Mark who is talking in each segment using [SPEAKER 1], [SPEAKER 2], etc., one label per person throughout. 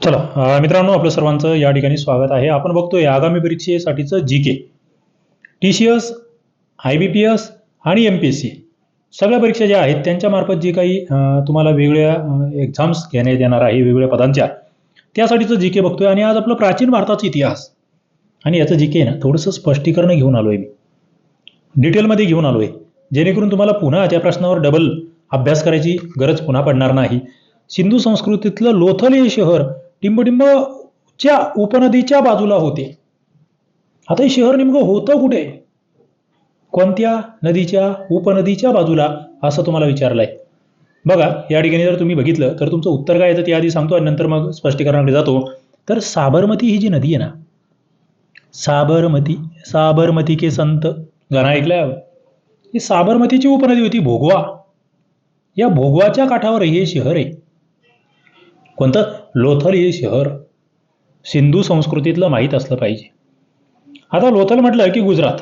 [SPEAKER 1] चला मित्रांनो आपलं सर्वांचं या ठिकाणी स्वागत आहे. आपण बघतोय आगामी परीक्षेसाठीचं G K T C S I B P S आणि एम पी एस सी सगळ्या परीक्षा ज्या आहेत त्यांच्यामार्फत जे काही तुम्हाला वेगळ्या एक्झाम्स घेण्यात येणार आहे वेगवेगळ्या पदांच्या त्यासाठीचं जी के बघतोय. आणि आज आपलं प्राचीन भारताचा इतिहास. आणि याचं जी के ना थोडंसं स्पष्टीकरण घेऊन आलो आहे मी डिटेलमध्ये घेऊन आलो आहे जेणेकरून तुम्हाला पुन्हा त्या प्रश्नावर डबल अभ्यास करायची गरज पुन्हा पडणार नाही. सिंधू संस्कृतीतलं लोथल हे शहर डिंबडिंबच्या उपनदीच्या बाजूला होते. आता हे शहर नेमकं होतं कुठे? कोणत्या नदीच्या उपनदीच्या बाजूला? असं तुम्हाला विचारलंय. बघा या ठिकाणी जर तुम्ही बघितलं तर तुमचं उत्तर काय येतं ते आधी सांगतो आणि नंतर मग स्पष्टीकरणाकडे जातो. तर साबरमती ही जी नदी आहे ना साबरमती साबरमती के संत गाणं ऐकलं ही साबरमतीची उपनदी होती भोगवा. या भोगवाच्या काठावर हे शहर आहे. कोणतं? लोथल हे शहर सिंधू संस्कृतीतलं माहीत असलं पाहिजे. आता लोथल म्हटलं की गुजरात.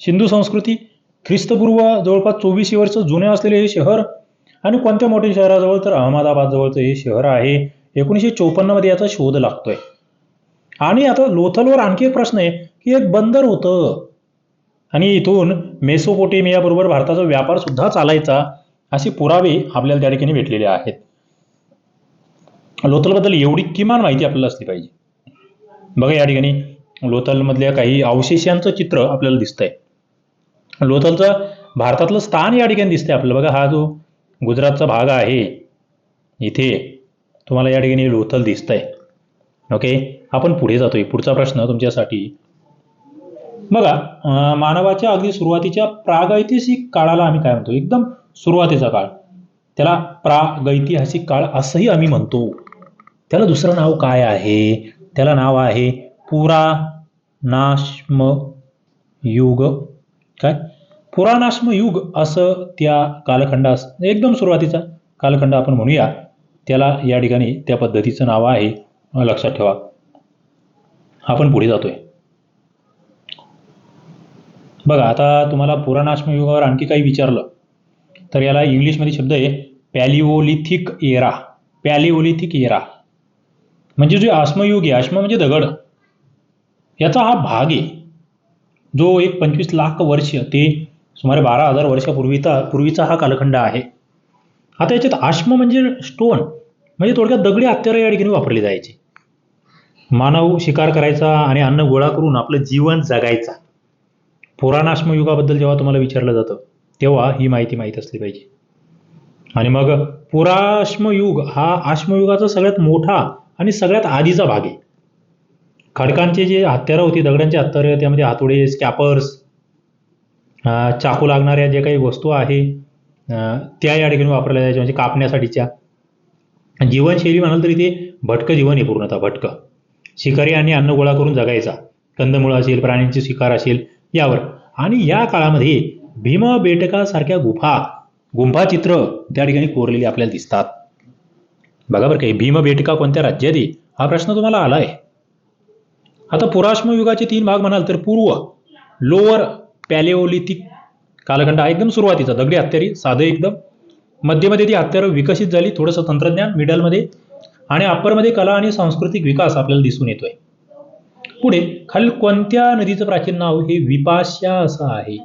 [SPEAKER 1] सिंधू संस्कृती ख्रिस्तपूर्व जवळपास चोवीसशे वर्ष जुने असलेले हे शहर आणि कोणत्या मोठ्या शहराजवळ तर अहमदाबादजवळचं हे शहर आहे एकोणीसशे चोपन्नमध्ये याचा शोध लागतोय. आणि आता लोथलवर आणखी एक प्रश्न आहे की एक बंदर होतं. आणि इथून मेसोपोटेमियाबरोबर भारताचा व्यापार सुद्धा चालायचा असे पुरावे आपल्याला त्या ठिकाणी भेटलेले आहेत. लोथलबद्दल एवढी किमान माहिती आपल्याला असली पाहिजे. बघा या ठिकाणी लोथलमधल्या काही अवशेषांचं चित्र आपल्याला दिसतंय. लोथलचं भारतातलं स्थान या ठिकाणी दिसतंय आपल्याला. बघा हा जो गुजरातचा भाग आहे इथे तुम्हाला या ठिकाणी लोथल दिसतंय. ओके? आपण पुढे जातोय. पुढचा प्रश्न तुमच्यासाठी. बघा मानवाच्या अगदी सुरुवातीच्या प्रागैतिहासिक काळाला आम्ही काय म्हणतो? एकदम सुरुवातीचा काळ. त्याला प्रागैतिहासिक काळ असंही आम्ही म्हणतो. त्याला दुसरं नाव काय आहे? त्याला नाव आहे पुरानाश्म युग काय? पुराणाश्म युग असं त्या कालखंडास एकदम सुरुवातीचा कालखंड आपण म्हणूया. त्याला या ठिकाणी त्या पद्धतीचं नाव आहे. लक्षात ठेवा. आपण पुढे जातोय. बघा आता तुम्हाला पुराणाश्म युगावर आणखी काही विचारलं तर याला इंग्लिशमध्ये शब्द आहे पॅलिओलिथिक एरा. पॅलिओलिथिक एरा. म्हणजे जे आश्मयुग आहे आश्म म्हणजे दगड. याचा हा भाग आहे. जो एक पंचवीस लाख वर्ष ते सुमारे बारा हजार वर्षापूर्वीचा पूर्वीचा हा कालखंड आहे. आता याच्यात आश्म म्हणजे स्टोन म्हणजे थोडक्यात दगडी हत्यारं या ठिकाणी वापरली जायची. मानव शिकार करायचा आणि अन्न गोळा करून आपलं जीवन जगायचा. पुराणाश्म युगाबद्दल जेव्हा तुम्हाला विचारलं जातं तेव्हा ही माहिती माहीत असली पाहिजे. आणि मग पुराश्म युग हा आश्मयुगाचा सगळ्यात मोठा आणि सगळ्यात आधीचा भाग आहे. खडकांचे जे हत्यारं होती दगडांचे हत्यारं त्यामध्ये हातोडे स्कॅपर्स चाकू लागणाऱ्या जे काही वस्तू आहे त्या या ठिकाणी वापरल्या जायच्या म्हणजे कापण्यासाठीच्या. जीवनशैली म्हणाल तर इथे भटकं जीवन आहे पूर्णतः भटकं. शिकारी आणि अन्न गोळा करून जगायचा. कंदमुळं असेल प्राण्यांची शिकार असेल यावर. आणि या काळामध्ये भीमबेटकासारख्या गुफा गुंफाचित्र त्या ठिकाणी कोरलेली आपल्याला दिसतात. बघा बरं काही भीमबेटका कोणत्या राज्यात आहे? हा प्रश्न तुम्हाला आला आहे आता पुराश्मयुगाचे तीन भाग म्हणाल तर पूर्व लोअर पॅलेओलिथिक कालखंड हा एकदम सुरुवातीचा दगडी हत्यारी साधं एकदम. मध्यमध्ये ती हत्यारं विकसित झाली थोडंसं तंत्रज्ञान मिडलमध्ये आणि अप्परमध्ये कला आणि सांस्कृतिक विकास आपल्याला दिसून येतोय. पुढे खाली कोणत्या नदीचं प्राचीन नाव हे विपाशा असं आहे.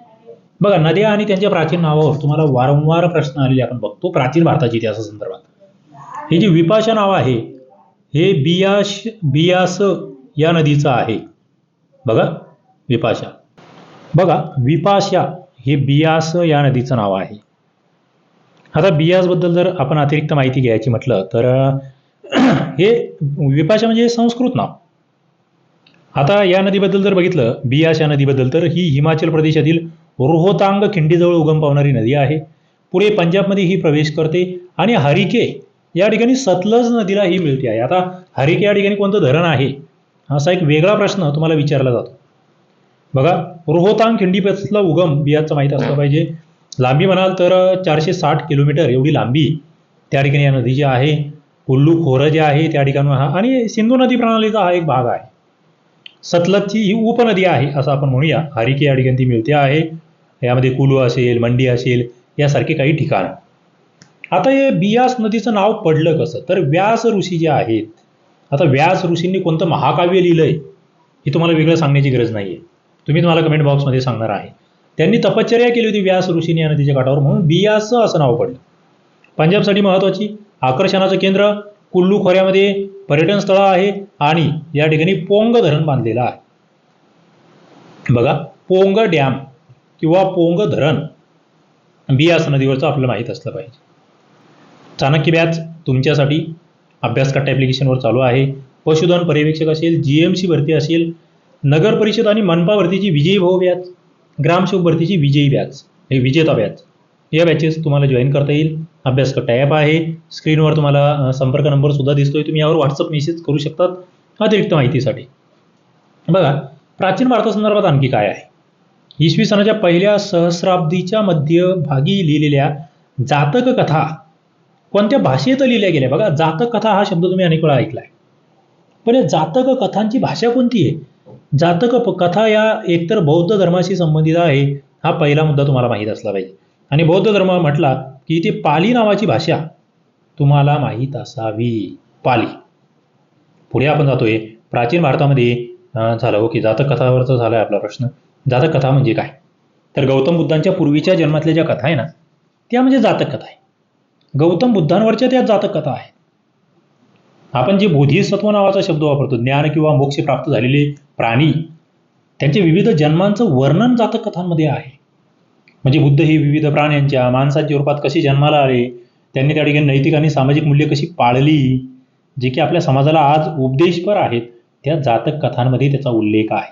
[SPEAKER 1] बघा नद्या आणि त्यांच्या प्राचीन नावावर तुम्हाला वारंवार प्रश्न आलेले आपण बघतो प्राचीन भारताच्या इतिहासासंदर्भात. हे जे विपाशा नाव आहे हे बियाश बियास या नदीचं आहे. बघा विपाशा. बघा विपाशा हे बियास या नदीचं नाव आहे. आता बियासबद्दल जर आपण अतिरिक्त माहिती घ्यायची म्हटलं तर हे विपाशा म्हणजे संस्कृत नाव. आता या नदीबद्दल जर बघितलं बियास या नदीबद्दल तर ही हिमाचल प्रदेशातील रोहतांग खिंडीजवळ उगम पावणारी नदी आहे. पुढे पंजाबमध्ये ही प्रवेश करते आणि हरिके या ठिकाणी सतलज नदीला ही मिळते आहे. आता हरिके या ठिकाणी कोणतं धरण आहे? असा एक वेगळा प्रश्न तुम्हाला विचारला जातो. बघा रोहतांग खिंडीपासला उगम बियाचं माहीत असलं पाहिजे. लांबी म्हणाल तर चारशे साठ किलोमीटर एवढी लांबी त्या ठिकाणी या नदी जी आहे. कुल्लू खोरं जे आहे त्या ठिकाणी हा आणि सिंधू नदी प्रणालीचा हा एक भाग आहे. सतलजची ही उपनदी आहे असं आपण म्हणूया. हरिके या ठिकाणी ती मिळते आहे. यामध्ये कुलू असेल मंडी असेल यासारखे काही ठिकाण. आता हे बियास नदीचं नाव पडलं कसं? तर व्यास ऋषी जे आहेत आता व्यास ऋषींनी कोणतं महाकाव्य लिहिलंय हे तुम्हाला वेगळं सांगण्याची गरज नाही आहे तुम्ही तुम्हाला कमेंट बॉक्समध्ये सांगणार आहे. त्यांनी तपश्चर्या केली होती व्यास ऋषीने या नदीच्या काठावर म्हणून बियास असं नाव पडलं. पंजाबसाठी महत्त्वाची आकर्षणाचं केंद्र कुल्लू खोऱ्यामध्ये पर्यटन स्थळ आहे आणि या ठिकाणी पोंग धरण बांधलेलं आहे. बघा पोंग डॅम किंवा पोंग धरण बियास नदीवरचं आपल्याला माहीत असलं पाहिजे. चाणक्य बॅच तुमच्यासाठी अभ्यासकट्टा ॲप्लिकेशनवर चालू आहे. पशुधन पर्यवेक्षक असेल जी एम सी भरती असेल नगर परिषद आणि मनपा भरतीची विजयी भाऊ बॅच ग्रामसेवक भरतीची विजयी बॅच हे विजेता बॅच या बॅचेस तुम्हाला जॉईन करता येईल. अभ्यासकट्टा ॲप आहे. स्क्रीनवर तुम्हाला संपर्क नंबरसुद्धा दिसतोय. तुम्ही यावर व्हॉट्सअप मेसेज करू शकतात अतिरिक्त माहितीसाठी. बघा प्राचीन भारतासंदर्भात आणखी काय आहे? इसवी सनाच्या पहिल्या सहस्राब्दीच्या मध्यभागी लिहिलेल्या जातक कथा कोणत्या भाषेत लिहिल्या गेल्या? बघा जातक कथा हा शब्द तुम्ही अनेक वेळा ऐकलाय. पण या जातक कथांची भाषा कोणती आहे? जातक कथा या एकतर बौद्ध धर्माशी संबंधित आहे हा पहिला मुद्दा तुम्हाला माहीत असला पाहिजे. आणि बौद्ध धर्म म्हटला की ती पाली नावाची भाषा तुम्हाला माहीत असावी. पाली. पुढे आपण जातोय. प्राचीन भारतामध्ये झालं हो ओके जातक कथावरचा झाला आहे आपला प्रश्न. जातक कथा म्हणजे काय? तर गौतम बुद्धांच्या पूर्वीच्या जन्मातल्या ज्या कथा आहे ना त्या म्हणजे जातक कथा आहे. गौतम बुद्धांवरच्या त्या जातक कथा आहेत. आपण जे बोधिसत्व नावाचा शब्द वापरतो ज्ञान किंवा मोक्ष प्राप्त झालेले प्राणी त्यांच्या विविध जन्मांचं वर्णन जातक कथांमध्ये आहे. म्हणजे बुद्ध हे विविध प्राण्यांच्या माणसाच्या रूपात कसे जन्माला आले त्यांनी त्या ठिकाणी नैतिक आणि सामाजिक मूल्य कशी पाळली जे की आपल्या समाजाला आज उपदेशपर आहेत त्या जातक कथांमध्ये त्याचा उल्लेख आहे.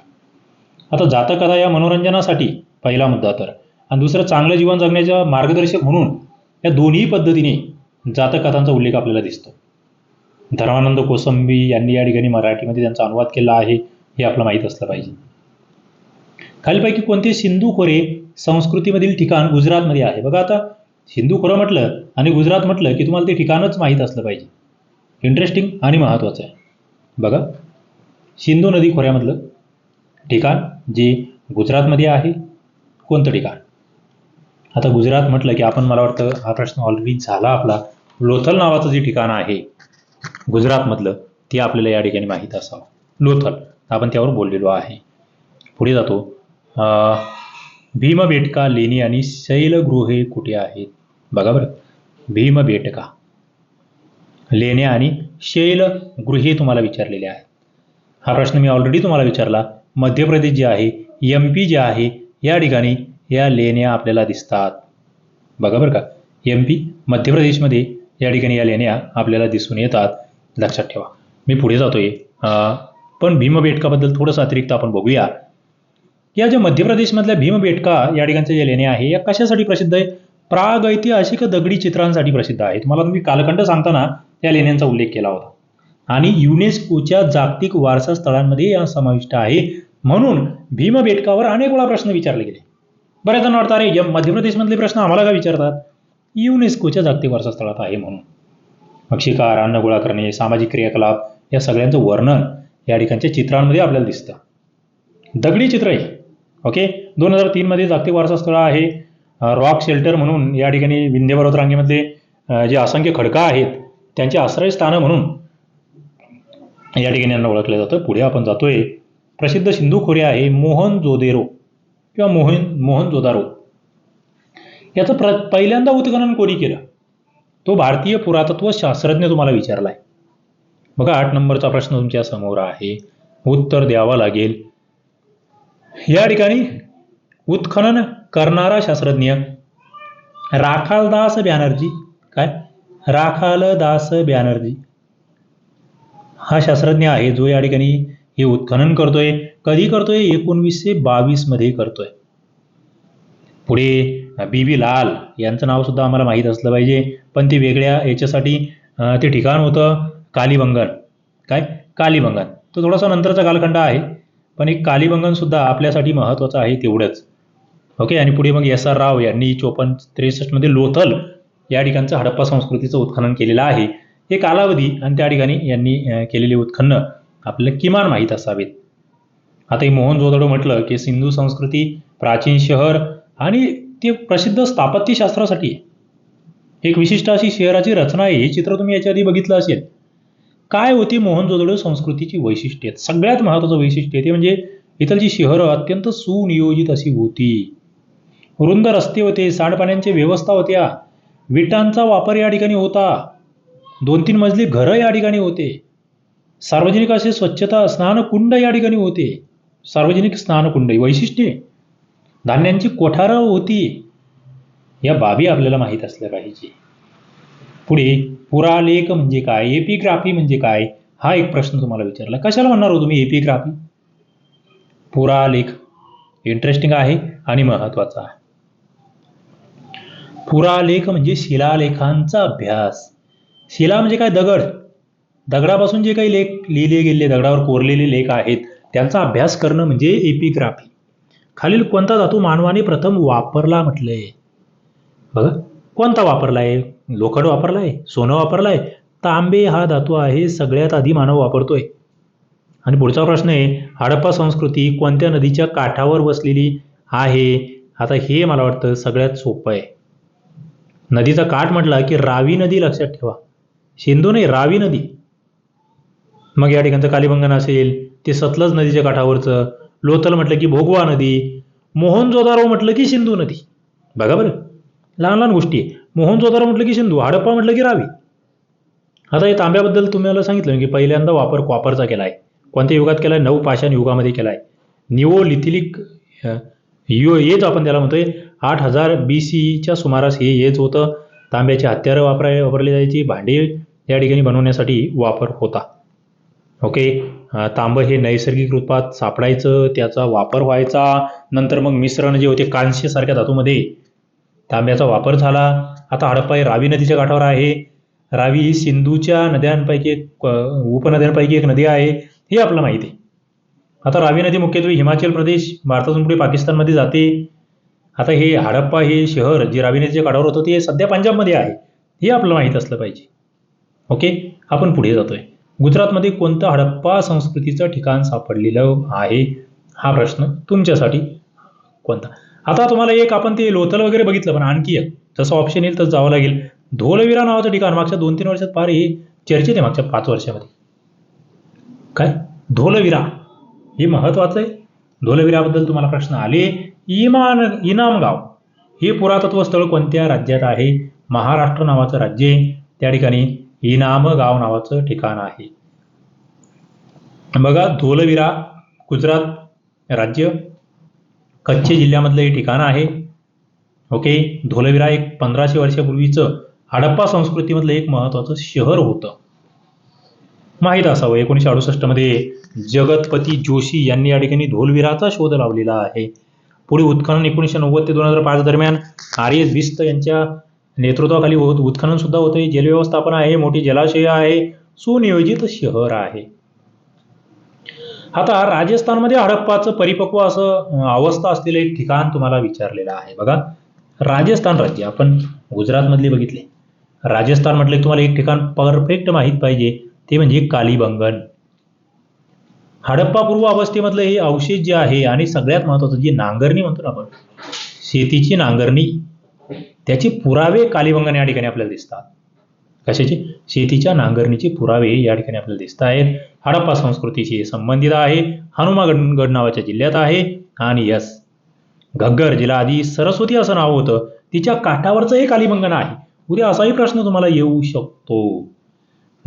[SPEAKER 1] आता जातक कथा या मनोरंजनासाठी पहिला मुद्दा तर. आणि दुसरं चांगलं जीवन जगण्याच्या मार्गदर्शक म्हणून या दोन्ही पद्धतीने जातकथांचा उल्लेख आपल्याला दिसतो. धर्मानंद कोसंबी यांनी या ठिकाणी मराठीमध्ये त्यांचा अनुवाद केला आहे हे आपलं माहीत असलं पाहिजे. खालीपैकी कोणते सिंधू खोरे संस्कृतीमधील ठिकाण गुजरातमध्ये आहे? बघा आता सिंधू खोरं म्हटलं आणि गुजरात म्हटलं की तुम्हाला ते ठिकाणच माहीत असलं पाहिजे. इंटरेस्टिंग आणि महत्त्वाचं आहे. बघा सिंधू नदी खोऱ्यामधलं ठिकाण जे गुजरातमध्ये आहे कोणतं ठिकाण? आता गुजरात म्हटलं की आपण मला वाटतं हा प्रश्न ऑलरेडी झाला आपला. लोथल नावाचं जे ठिकाण आहे गुजरातमधलं ते आपल्याला या ठिकाणी माहीत असावं. लोथल आपण त्यावर बोललेलो आहे. पुढे जातो. अं, भीमबेटका लेणी आणि शैलगृहे कुठे आहेत? बघा बरं. भीमबेटका लेण्या आणि शैलगृहे तुम्हाला विचारलेले आहेत. हा प्रश्न मी ऑलरेडी तुम्हाला विचारला. मध्य प्रदेश जे आहे एम पी जे आहे या ठिकाणी या लेण्या आपल्याला दिसतात. बघा बरं का एम पी मध्य प्रदेशमध्ये या ठिकाणी या लेण्या आपल्याला दिसून येतात. लक्षात ठेवा. मी पुढे जातोय. अं, पण भीमबेटकाबद्दल थोडंसं अतिरिक्त आपण बघूया. या ज्या मध्य प्रदेशमधल्या भीमबेटका या ठिकाणच्या ज्या लेण्या आहे या कशासाठी प्रसिद्ध आहे प्रागैतिहासिक दगडी चित्रांसाठी प्रसिद्ध आहे तुम्हाला मी कालखंड सांगताना त्या लेण्यांचा उल्लेख केला होता. आणि युनेस्कोच्या जागतिक वारसा स्थळांमध्ये या समाविष्ट आहे. म्हणून भीमबेटकावर अनेक वेळा प्रश्न विचारले गेले. बऱ्याच जण वाटतं अरे मध्य प्रदेशमधले प्रश्न आम्हाला का विचारतात? युनेस्कोच्या जागतिक वारसा स्थळात आहे म्हणून. मग शिकार अन्न गोळा करणे सामाजिक क्रियाकलाप या सगळ्यांचं वर्णन या ठिकाणच्या चित्रांमध्ये आपल्याला दिसतं. दगडी चित्र आहे. ओके? दोन हजार तीनमध्ये जागतिक वारसास्थळ आहे. रॉक शेल्टर म्हणून या ठिकाणी विंध्य पर्वत रांगेमधले जे असंख्य खडका आहेत त्यांचे आश्रयस्थानं म्हणून या ठिकाणी यांना ओळखलं जातं. पुढे आपण जातोय. प्रसिद्ध सिंधू खोरे आहे मोहन जोदेरो. किंवा मोहन मोहन जोदारो. याचं प्र पहिल्यांदा उत्खनन कोणी केलं? तो भारतीय पुरातत्व शास्त्रज्ञ तुम्हाला विचारलाय. बघा आठ नंबरचा प्रश्न तुमच्यासमोर आहे. उत्तर द्यावं लागेल. या ठिकाणी उत्खनन करणारा शास्त्रज्ञ राखालदास बॅनर्जी. काय? राखालदास बॅनर्जी. हा शास्त्रज्ञ आहे जो या ठिकाणी हे उत्खनन करतोय. कधी करतोय? एकोणवीसशे बावीसमध्ये करतोय. पुढे बी बी लाल यांचं नाव सुद्धा आम्हाला माहीत असलं पाहिजे. पण ते वेगळ्या याच्यासाठी ते ठिकाण होतं कालीबंगन. काय? कालीबंगन. तो थोडासा नंतरचा कालखंड आहे. पण एक कालीबंगन सुद्धा आपल्यासाठी महत्त्वाचं आहे तेवढंच. ओके? आणि पुढे मग एस आर राव यांनी चोपन्न त्रेसष्टमध्ये लोथल या ठिकाणचं हडप्पा संस्कृतीचं उत्खनन केलेलं आहे. हे कालावधी आणि त्या ठिकाणी यांनी केलेले उत्खनन आपल्याला किमान माहीत असावेत. आता हे मोहन जोदडो म्हटलं की सिंधू संस्कृती प्राचीन शहर आणि ते प्रसिद्ध स्थापत्यशास्त्रासाठी एक विशिष्ट अशी शहराची रचना आहे. हे चित्र तुम्ही याच्या आधी बघितलं असेल. काय होती मोहनजोदडो संस्कृतीची वैशिष्ट्ये? सगळ्यात महत्त्वाचं वैशिष्ट्य ते म्हणजे इथलची शहरं अत्यंत सुनियोजित अशी होती. रुंद रस्ते होते सांडपाण्यांची व्यवस्था होत्या विटांचा वापर या ठिकाणी होता दोन तीन मजली घरं या ठिकाणी होते सार्वजनिक असे स्वच्छता स्नानकुंड या ठिकाणी होते सार्वजनिक स्नानकुंड वैशिष्ट्ये. धान्यांची कोठारं होती. या बाबी आपल्याला माहीत असल्या पाहिजे. पुढे पुरालेख म्हणजे काय? एपिग्राफी म्हणजे काय? हा एक प्रश्न तुम्हाला विचारला. कशाला म्हणणार हो तुम्ही एपिग्राफी? पुरालेख. इंटरेस्टिंग आहे आणि महत्त्वाचा आहे. पुरालेख म्हणजे शिलालेखांचा अभ्यास. शिला म्हणजे काय? दगड. दगडापासून जे काही लेख लिहिले गेलेले दगडावर कोरलेले लेख आहेत त्यांचा अभ्यास करणं म्हणजे एपिग्राफी खालील कोणता धातू मानवाने प्रथम वापरला म्हटलंय? बघा कोणता वापरला आहे लोखंड वापरला आहे सोनं वापरला आहे तांबे हा धातू आहे सगळ्यात आधी मानव वापरतोय. आणि पुढचा प्रश्न आहे हडप्पा संस्कृती कोणत्या नदीच्या काठावर बसलेली आहे? आता हे मला वाटतं सगळ्यात सोपं आहे. नदीचा काठ म्हटला की रावी नदी लक्षात ठेवा. सिंधू नाही रावी नदी. मग या ठिकाणचं कालीबंगन असेल ते सतलज नदीच्या काठावरचं. लोथल म्हटलं की भोगवा नदी मोहनजोदारो म्हटलं की सिंधू नदी. बघा बरं. लहान लहान गोष्टी आहे. मोहनजोदारो म्हटलं की सिंधू हडप्पा म्हटलं की रावी. आता हे तांब्याबद्दल तुम्हाला सांगितलं की पहिल्यांदा वापर कॉपरचा केला आहे कोणत्या युगात केला आहे नवपाषाण युगामध्ये केला आहे निओलिथिलिक यो येच आपण त्याला म्हणतोय. आठ हजार बी सीच्या सुमारास हे येच होतं. तांब्याची हत्यारं वापराय वापरली जायची. भांडे या ठिकाणी बनवण्यासाठी वापर होता. ओके? तांबं हे नैसर्गिक रूपात सापडायचं त्याचा वापर व्हायचा. नंतर मग मिश्रण जे होते कांस्यसारख्या धातूमध्ये तांब्याचा वापर झाला. आता हडप्पा हे रावी नदीच्या काठावर आहे. रावी ही सिंधूच्या नद्यांपैकी एक उपनद्यांपैकी एक नदी आहे. हे आपलं माहिती आहे. आता रावी नदी मुख्यत्वे हिमाचल प्रदेश भारतातून पुढे पाकिस्तानमध्ये जाते. आता हे हडप्पा हे शहर जे रावी नदीच्या काठावर होतं ते सध्या पंजाबमध्ये आहे. हे आपलं माहीत असलं पाहिजे. ओके? आपण पुढे जातोय. गुजरातमध्ये कोणतं हडप्पा संस्कृतीचं ठिकाण सापडलेलं आहे? हा प्रश्न तुमच्यासाठी कोणता? आता तुम्हाला एक आपण ते लोथल वगैरे बघितलं पण आणखी एक. जसं ऑप्शन येईल तसं जावं लागेल. धोलवीरा नावाचं ठिकाण मागच्या दोन तीन वर्षात फार हे चर्चेत आहे मागच्या पाच वर्षामध्ये. काय? धोलवीरा. हे महत्वाचं आहे. धोलवीराबद्दल तुम्हाला प्रश्न आले. इमान इनामगाव. हे पुरातत्व स्थळ कोणत्या राज्यात आहे? महाराष्ट्र नावाचं राज्य आहे. त्या ठिकाणी इनामगाव नावाचं ठिकाण आहे. बघा धोलविरा गुजरात राज्य कच्छ जिल्ह्यामधलं हे ठिकाण आहे. ओके धोलवीरा एक पंधराशे वर्षापूर्वीचं हडप्पा संस्कृतीमधलं एक महत्वाचं शहर होतं. माहीत असावं एकोणीसशे अडुसष्टमध्ये जगतपती जोशी यांनी या ठिकाणी धोलवीराचा शोध लावलेला आहे. पुढे उत्खनन एकोणीसशे नव्वद ते दोन हजार पाच दरम्यान आर्य विस्त यांच्या नेतृत्वाखाली होत उत्खनन सुद्धा होते जलव्यवस्थापन आहे मोठी जलाशय आहे सुनियोजित शहर आहे. आता राजस्थानमध्ये हडप्पाचं परिपक्व असं अवस्था असलेलं एक ठिकाण तुम्हाला विचारलेलं आहे. बघा राजस्थान राज्य आपण गुजरातमधले बघितले. राजस्थान म्हटले तुम्हाला एक ठिकाण परफेक्ट माहीत पाहिजे ते म्हणजे कालीबंगन. हडप्पा पूर्व अवस्थेमधलं हे अवशेष जे आहे आणि सगळ्यात महत्वाचं जे नांगरणी म्हणतो ना आपण शेतीची नांगरणी. त्याचे पुरावे कालीबंगन या ठिकाणी आपल्याला दिसतात. कशाचे? शेतीच्या नांगरणीचे पुरावे या ठिकाणी आपल्याला दिसत आहेत. हडप्पा संस्कृतीशी संबंधित आहे. हनुमागड नावाच्या जिल्ह्यात आहे. आणि यस घग्गर जिला आधी सरस्वती असं नाव होतं. तिच्या काठावरचं हे कालीबंगन आहे. उद्या असाही प्रश्न तुम्हाला येऊ शकतो.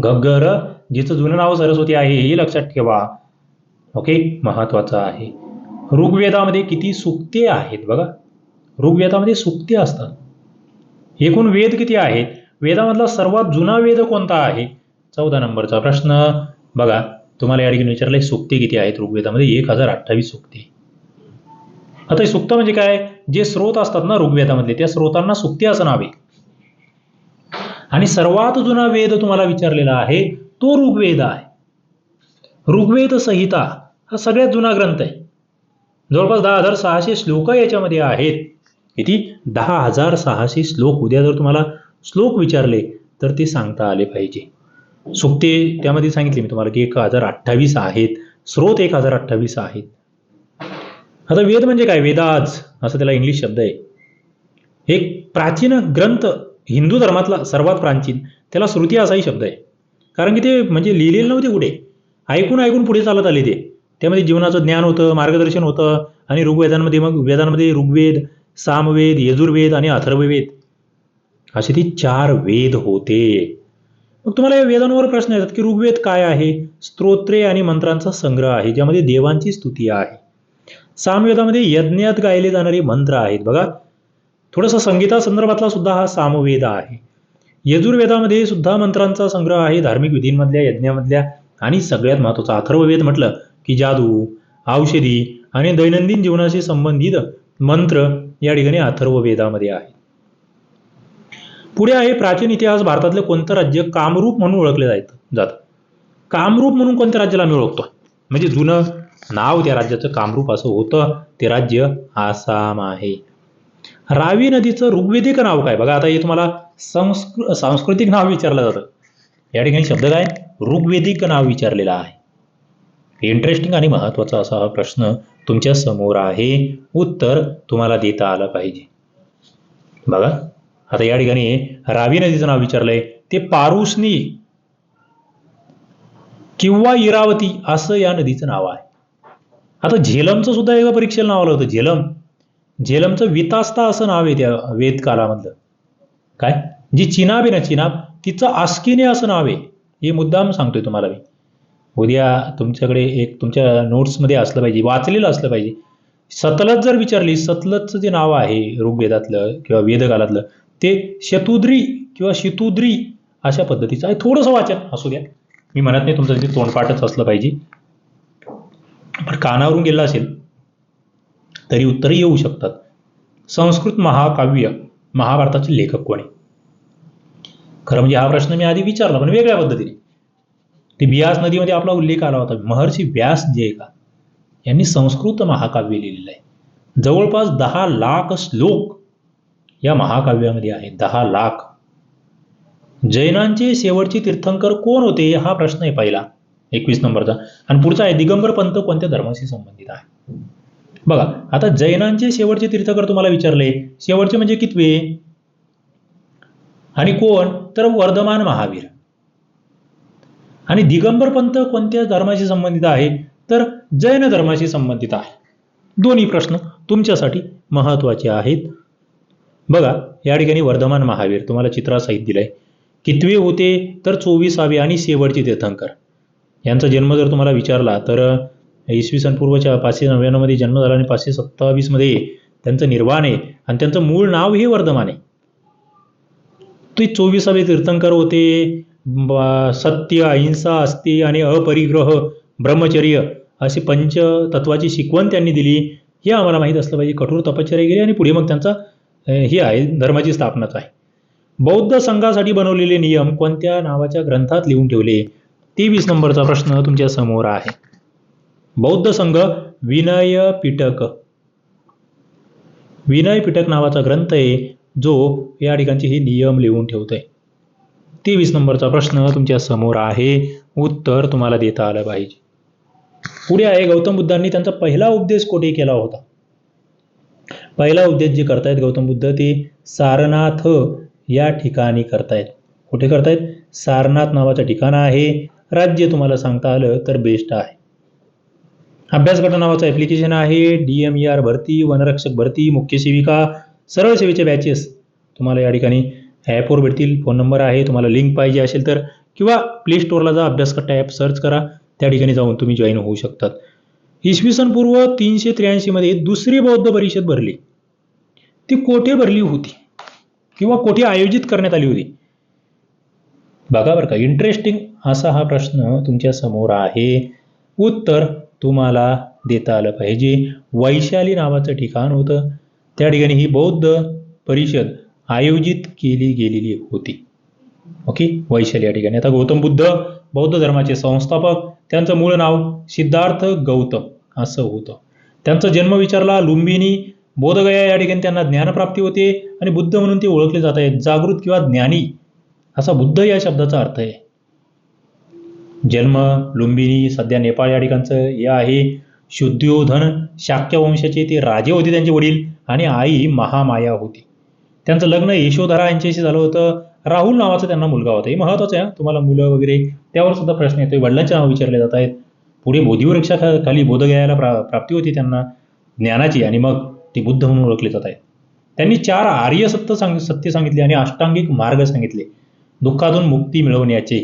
[SPEAKER 1] घग्गर जिचं जुनं नाव सरस्वती आहे हे लक्षात ठेवा. ओके? महत्वाचं आहे. ऋग्वेदामध्ये किती सुक्ते आहेत बघा. ऋग्वेदामध्ये सुक्ते असतात. एकूण वेद किती आहेत? वेदामधला सर्वात जुना वेद कोणता आहे? चौदा नंबरचा प्रश्न. बघा तुम्हाला या ठिकाणी विचारलंय सुक्ते किती आहेत? ऋग्वेदामध्ये एक हजार अठ्ठावीस सुक्ती. आता हे सुक्त म्हणजे काय? जे स्रोत असतात ना ऋग्वेदामधले त्या स्रोतांना सुक्ती असं नावे आणि सर्वात जुना वेद तुम्हाला विचारलेला आहे तो ऋग्वेद आहे. ऋग्वेद संहिता हा सगळ्यात जुना ग्रंथ आहे. जवळपास दहा हजार सहाशे श्लोक याच्यामध्ये आहेत. किती? दहा हजार सहाशे श्लोक. उद्या जर तुम्हाला श्लोक विचारले तर ते सांगता आले पाहिजे. सुक्ते त्यामध्ये सांगितले मी तुम्हाला की एक हजार अठ्ठावीस आहेत. स्रोत एक हजार अठ्ठावीस आहेत. आता वेद म्हणजे काय? वेदाज असं त्याला इंग्लिश शब्द आहे. एक प्राचीन ग्रंथ हिंदू धर्मातला सर्वात प्राचीन त्याला श्रुती असाही शब्द आहे. कारण की ते म्हणजे लिहिलेलं नव्हते कुठे? ऐकून ऐकून पुढे चालत आले ते. त्यामध्ये जीवनाचं ज्ञान होतं मार्गदर्शन होतं आणि ऋग्वेदांमध्ये मग वेदांमध्ये ऋग्वेद सामवेद यजुर्वेद आणि अथर्ववेद. असे ती चार वेद होते. मग तुम्हाला या वेदांवर प्रश्न येतात की ऋग्वेद काय आहे? स्तोत्रे आणि मंत्रांचा संग्रह आहे ज्यामध्ये देवांची स्तुती आहे. सामवेदामध्ये यज्ञात गायले जाणारे मंत्र आहेत. बघा थोडंसं संगीता संदर्भातला सुद्धा हा सामवेद आहे. यजुर्वेदामध्ये सुद्धा मंत्रांचा संग्रह आहे धार्मिक विधींमधल्या यज्ञामधल्या आणि सगळ्यात महत्त्वाचा अथर्ववेद म्हटलं की जादू औषधी आणि दैनंदिन जीवनाशी संबंधित मंत्र या ठिकाणी अथर्व वेदामध्ये आहे. पुढे आहे प्राचीन इतिहास भारतातलं कोणतं राज्य कामरूप म्हणून ओळखले जायचं जातं. कामरूप म्हणून कोणत्या राज्याला आम्ही ओळखतो? म्हणजे जुनं नाव त्या राज्याचं कामरूप असं होतं ते राज्य आसाम आहे. रावी नदीचं ऋग्वेदिक नाव काय? बघा आता हे तुम्हाला संस्कृ सांस्कृतिक नाव विचारलं जातं. या ठिकाणी शब्द काय? ऋग्वेदिक नाव विचारलेलं आहे. इंटरेस्टिंग आणि महत्त्वाचा असा हा प्रश्न तुमच्यासमोर आहे उत्तर तुम्हाला देता आलं पाहिजे. बघा आता या ठिकाणी रावी नदीचं नाव विचारलंय. ते पारुसनी किंवा इरावती असं या नदीचं नाव आहे. आता झेलमचं सुद्धा एका परीक्षेला नाव आलं होतं. झेलम झेलमचं वितास्ता असं नाव आहे त्या वेदकालामधलं काय? जी चिनाब आहे ना चिनाब तिचं आस्किने असं नाव आहे. हे मुद्दाम सांगतोय तुम्हाला मी. उद्या तुमच्याकडे एक तुमच्या नोट्समध्ये असलं पाहिजे वाचलेलं असलं पाहिजे. सतलज जर विचारली सतलजचं जे नाव आहे ऋग्वेदातलं किंवा वेदकालातलं ते शतुद्री किंवा शितुद्री अशा पद्धतीचं आहे. थोडंसं वाचन असू द्या. मी म्हणत नाही तुमचं तिथे तोंडपाठच असलं पाहिजे. पण कानावरून गेलं असेल तरी उत्तरं येऊ शकतात. संस्कृत महाकाव्य महाभारताचे लेखक कोण आहे? खरं म्हणजे हा प्रश्न मी आधी विचारला पण वेगळ्या पद्धतीने. ते बियास नदीमध्ये आपला उल्लेख आला होता. महर्षी व्यास जे का यांनी संस्कृत महाकाव्य लिहिलेलं आहे. जवळपास दहा लाख श्लोक या महाकाव्यामध्ये आहेत. दहा लाख. जैनांचे शेवटचे तीर्थंकर कोण होते? हा प्रश्न आहे पहिला. एकवीस नंबरचा. आणि पुढचा आहे दिगंबर पंत कोणत्या धर्माशी संबंधित आहे? बघा आता जैनांचे शेवटचे तीर्थकर तुम्हाला विचारले. शेवटचे म्हणजे कितवे? आणि कोण? तर वर्धमान महावीर. आणि दिगंबर पंत कोणत्या धर्माशी संबंधित आहे? तर जैन धर्माशी संबंधित आहे. दोन्ही प्रश्न तुमच्यासाठी महत्त्वाचे आहेत. बघा या ठिकाणी वर्धमान महावीर तुम्हाला चित्रासहित दिलंय. कितवे होते? तर चोवीसावे आणि शेवटचे तीर्थंकर. यांचा जन्म जर तुम्हाला विचारला तर इसवी सन पूर्वच्या पाचशे नव्याण्णवमध्ये जन्म झाला आणि पाचशे सत्तावीसमध्ये त्यांचं निर्वाण आहे आणि त्यांचं मूळ नाव हे वर्धमान आहे. ते चोवीसावे तीर्थंकर होते. सत्य अहिंसा अस्ति आणि अपरिग्रह ब्रह्मचर्य अशी पंच तत्वाची शिकवण त्यांनी दिली. हे आम्हाला माहीत असलं पाहिजे. कठोर तपश्चर्या केली आणि पुढे मग त्यांचा हे आहे. धर्माची स्थापनाच आहे. बौद्ध संघासाठी बनवलेले नियम कोणत्या नावाच्या ग्रंथात लिहून ठेवले? तेवीस नंबरचा प्रश्न तुमच्यासमोर आहे. बौद्ध संघ विनय पिटक. विनय पिटक नावाचा ग्रंथ आहे जो या ठिकाणचे हे नियम लिहून ठेवतोय. तेवीस नंबरचा प्रश्न तुमच्यासमोर आहे. उत्तर तुम्हाला देता आलं पाहिजे. पुढे आहे गौतम बुद्धांनी त्यांचा पहिला उपदेश कोठे केला होता? पहिला उपदेश जे करतायत गौतम बुद्ध ते सारनाथ या ठिकाणी करतायत. कुठे करतायत? सारनाथ नावाचं ठिकाण आहे. राज्य तुम्हाला सांगता आलं तर बेस्ट आहे. अभ्यासगट नावाचं ॲप्लिकेशन आहे. डी एम ई आर भरती वनरक्षक भरती मुख्य सेविका सरळ सेवेचे बॅचेस तुम्हाला या ठिकाणी ॲपवर भेटतील फोन नंबर आहे तुम्हाला लिंक पाहिजे असेल तर किंवा प्ले स्टोअरला जा अभ्यासकट्टा ॲप सर्च करा त्या ठिकाणी जाऊन तुम्ही जॉईन होऊ शकतात. इसवी सन पूर्व तीनशे त्र्याऐंशीमध्ये दुसरी बौद्ध परिषद भरली. ती कोठे भरली होती? किंवा कोठे आयोजित करण्यात आली होती? बघा बरं का इंटरेस्टिंग असा हा प्रश्न तुमच्यासमोर आहे. उत्तर तुम्हाला देता आलं पाहिजे. वैशाली नावाचं ठिकाण होतं. त्या ठिकाणी ही बौद्ध परिषद आयोजित केली गेलेली होती. ओके वैशाली या ठिकाणी. आता गौतम बुद्ध बौद्ध धर्माचे संस्थापक त्यांचं मूळ नाव सिद्धार्थ गौतम असं होतं. त्यांचा जन्म विचारला लुंबिनी बोधगया या ठिकाणी त्यांना ज्ञानप्राप्ती होते आणि बुद्ध म्हणून ते ओळखले जात आहेत. जागृत किंवा ज्ञानी असा बुद्ध या शब्दाचा अर्थ आहे. जन्म लुंबिनी सध्या नेपाळ या ठिकाणचं हे आहे. शुद्धोधन शाक्य वंशाचे ते राजे होते त्यांचे वडील आणि आई महामाया होती. त्यांचं लग्न यशोधरा यांच्याशी झालं होतं. राहुल नावाचा त्यांना मुलगा होता. हे महत्वाचं आहे तुम्हाला मुलं वगैरे त्यावर सुद्धा प्रश्न येतोय. वडिलांचे नाव विचारले जात आहेत. पुढे बोधिवृक्षा खाली बोधगयाला प्रा प्राप्ती होती त्यांना. ज्ञानाची आणि मग ते बुद्ध म्हणून ओळखले जात आहेत त्यांनी चार आर्य सत्य सांग सत्य सांगितले आणि अष्टांगिक मार्ग सांगितले. दुःखातून मुक्ती मिळवण्याचे.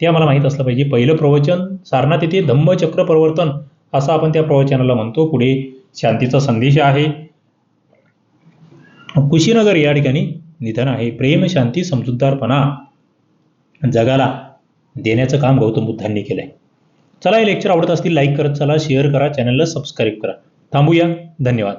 [SPEAKER 1] ते आम्हाला माहीत असलं पाहिजे. पहिलं प्रवचन सारनाथ येथे धम्मचक्र प्रवर्तन असं आपण त्या प्रवचनाला म्हणतो. पुढे शांतीचा संदेश आहे. कुशीनगर या ठिकाणी निधन आहे. प्रेम शांती समजूतदारपणा जगाला देण्याचं काम गौतम बुद्धांनी केलंय. चला हे लेक्चर आवडत असतील लाईक करत चला शेअर करा चॅनलला सबस्क्राईब करा. थांबूया. धन्यवाद.